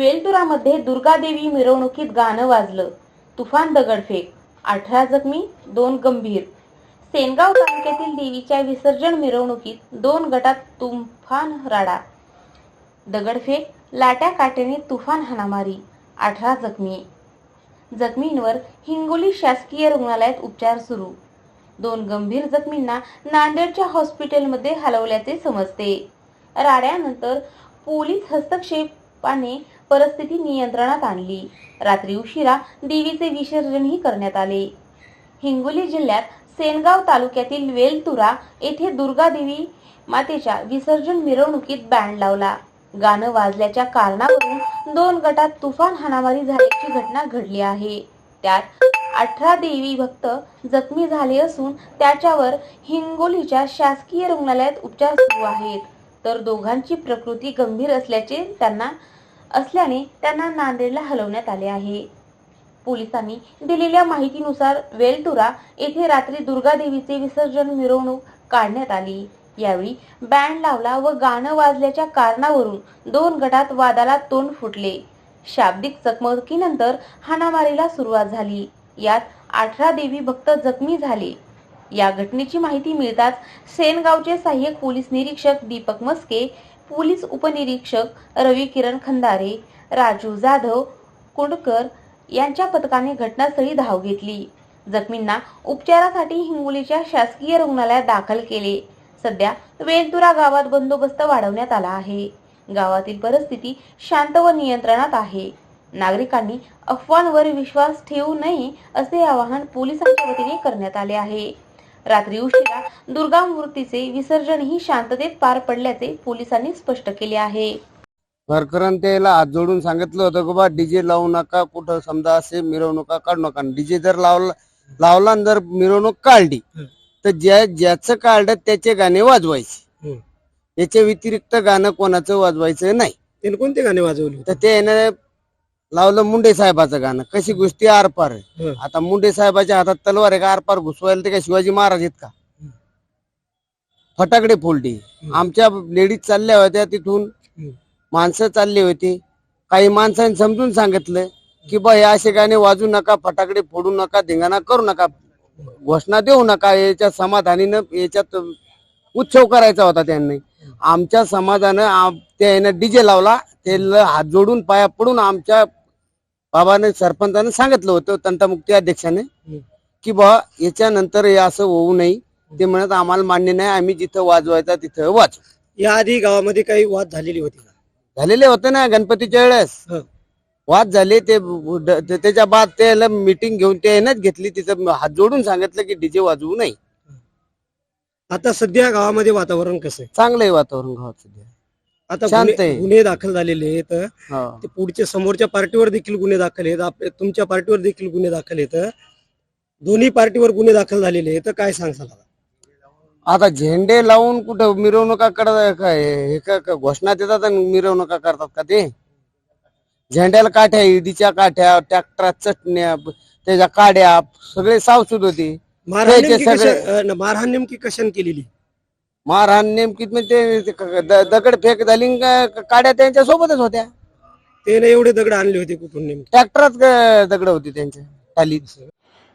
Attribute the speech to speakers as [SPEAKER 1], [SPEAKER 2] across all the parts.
[SPEAKER 1] वेलतुरामध्ये दुर्गादेवी मिरवणुकीत गाणं वाजलं. तुफान दगडफेक. अठरा जखमी दोन गंभीर. सेनगाव तालुक्यातील देवीच्या विसर्जन मिरवणुकीत दोन गटात तुफान राडा. दगडफेक. लाट्या काट्याने तुफान हाणामारी. अठरा जखमी. जखमींवर हिंगोली शासकीय रुग्णालयात उपचार सुरू. दोन गंभीर जखमींना नांदेडच्या हॉस्पिटलमध्ये हलवल्याचे समजते. राड्यानंतर पोलीस हस्तक्षेपाने परिस्थिती नियंत्रणात आणली. रात्री उशिरा देवीचे विसर्जनही करण्यात आले. हिंगोली जिल्ह्यात सेनगाव तालुक्यातील वेलतुरा येथे दुर्गादेवी मातेच्या विसर्जन मिरवणुकीत बँड लावला. गाणं वाजल्याच्या कारणावरून दोन गटात तुफान हाणामारी झाल्याची घटना घडली आहे. त्यात अठरा देवी भक्त जखमी झाले असून त्याच्यावर हिंगोलीच्या शासकीय रुग्णालयात उपचार सुरू आहेत. तर दोघांची प्रकृती गंभीर असल्याचे त्यांना असल्याने त्यांना नांदेडला हलवण्यात आले आहे. पोलिसांनी दिलेल्या माहितीनुसार वेलतुरा येथे रात्री दुर्गादेवीचे विसर्जन मिरवणूक काढण्यात आली. यावेळी बँड लावला व गाणं वाजल्याच्या कारणावरून दोन गटात वादाला तोंड फुटले. शाब्दिक चकमकीनंतर हाणामारीला सुरुवात झाली. यात अठरा देवी भक्त जखमी झाले. या घटनेची माहिती मिळताच सेनगावचे सहाय्यक पोलीस निरीक्षक दीपक मस्के पोलीस उपनिरीक्षक रवी किरण खंदारे राजू जाधव कुंडकर यांच्या पथकाने घटनास्थळी धाव घेतली. जखमींना उपचारासाठी हिंगोलीच्या शासकीय रुग्णालयात दाखल केले. सध्या वेलतुरा गावात बंदोबस्त वाढवण्यात आला आहे. गावातील परिस्थिती शांत व नियंत्रणात आहे. नागरिकांनी अफवांवर विश्वास ठेवू नये असे आवाहन पोलिसांच्या वतीने करण्यात आले आहे. रात्री उशिरा दुर्गा मूर्तीचे विसर्जनही शांततेत पार पडल्याचे पोलिसांनी स्पष्ट केले आहे.
[SPEAKER 2] घरकरांनी त्याला हात जोडून सांगितलं होतं की बा डीजे लावू नका कुठं समजा असे मिरवणुका काढू नका. डीजे जर लावला लावला आणि जर मिरवणूक काढली तर ज्या ज्याचं काढलं त्याचे गाणे वाजवायचे. याच्या व्यतिरिक्त गाणं कोणाचं वाजवायचं नाही.
[SPEAKER 3] त्याने कोणते गाणे वाजवले
[SPEAKER 2] तर ते लावलं मुंडे साहेबाचं गाणं. कशी गोष्टी आरपार आहे. आता मुंडे साहेबाच्या हातात तलवार आहे का? आरपार घुसवायला ते काय शिवाजी महाराज आहेत का? फटाकडे फोडली.
[SPEAKER 3] हं.
[SPEAKER 2] आमच्या लेडीज चालल्या होत्या तिथून. माणसं चालली होती. काही माणसांनी समजून सांगितलं की बा हे असे गाणे वाजू नका फटाकडे फोडू नका धिंगाणा करू नका घोषणा देऊ नका. याच्या समाधानीनं याच्यात उत्सव करायचा होता त्यांनी. आमच्या समाजानं त्यानं डीजे लावला. ते ल- हात जोडून पाया पडून आमच्या बाबाने सरपंचाने सांगितलं होतं तंटामुक्ती अध्यक्षाने. की बा याच्यानंतर हे असं होऊ नये. ते म्हणत आम्हाला मान्य नाही आम्ही जिथं वाजवायचा तिथं वाजवू.
[SPEAKER 3] या आधी गावामध्ये काही वाद झालेली होती
[SPEAKER 2] झालेले होते ना गणपतीच्या वेळेस. वाद झाले ते ते- त्याच्या बाद त्याला मिटिंग घेऊन त्यानंच घेतली. तिथं हात जोडून सांगितलं की डीजे वाजवू नाही
[SPEAKER 3] आता सध्या गावामध्ये वातावरण कसं आहे?
[SPEAKER 2] चांगलं आहे वातावरण गावात सध्या.
[SPEAKER 3] आता
[SPEAKER 2] शांत
[SPEAKER 3] गुन्हे
[SPEAKER 2] आहे.
[SPEAKER 3] गुन्हे दाखल झालेले आहेत.
[SPEAKER 2] हो.
[SPEAKER 3] ते पुढच्या समोरच्या पार्टीवर देखील गुन्हे दाखल आहेत. आपल्या तुमच्या पार्टीवर देखील गुन्हे दाखल आहेत. दोन्ही पार्टीवर गुन्हे दाखल झालेले आहेत. काय सांगसाल आता?
[SPEAKER 2] आता झेंडे लावून कुठं मिरवणुका करतात काय हे का का घोषणा देतात आणि मिरवणुका करतात का ते? झेंड्याला काठ्या ईडीच्या काठ्या ट्रॅक्टर चटण्या त्याच्या काड्या सगळे सावसूद होती.
[SPEAKER 3] मारहाण
[SPEAKER 2] ते
[SPEAKER 3] नेमकी
[SPEAKER 2] सगळे-
[SPEAKER 3] कशा- अं, मारहाण नेमकी कशाने केलेली?
[SPEAKER 2] मारहाण नेमकी म्हणजे ते क- द- दगडफेक झाली आणि का- काड्या त्यांच्या सोबतच होत्या.
[SPEAKER 3] त्याने एवढे दगड आणले होते कुठून नेमके?
[SPEAKER 2] ट्रॅक्टरात दगड होती त्यांच्या खाली.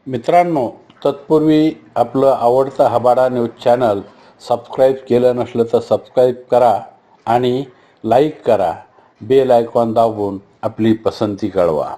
[SPEAKER 4] मित्रांनो तत्पूर्वी आपलं आवडतं हबाडा न्यूज चॅनल सबस्क्राईब केलं नसलं तर सबस्क्राईब करा आणि लाईक करा. बेल आयकॉन दाबून आपली पसंती कळवा.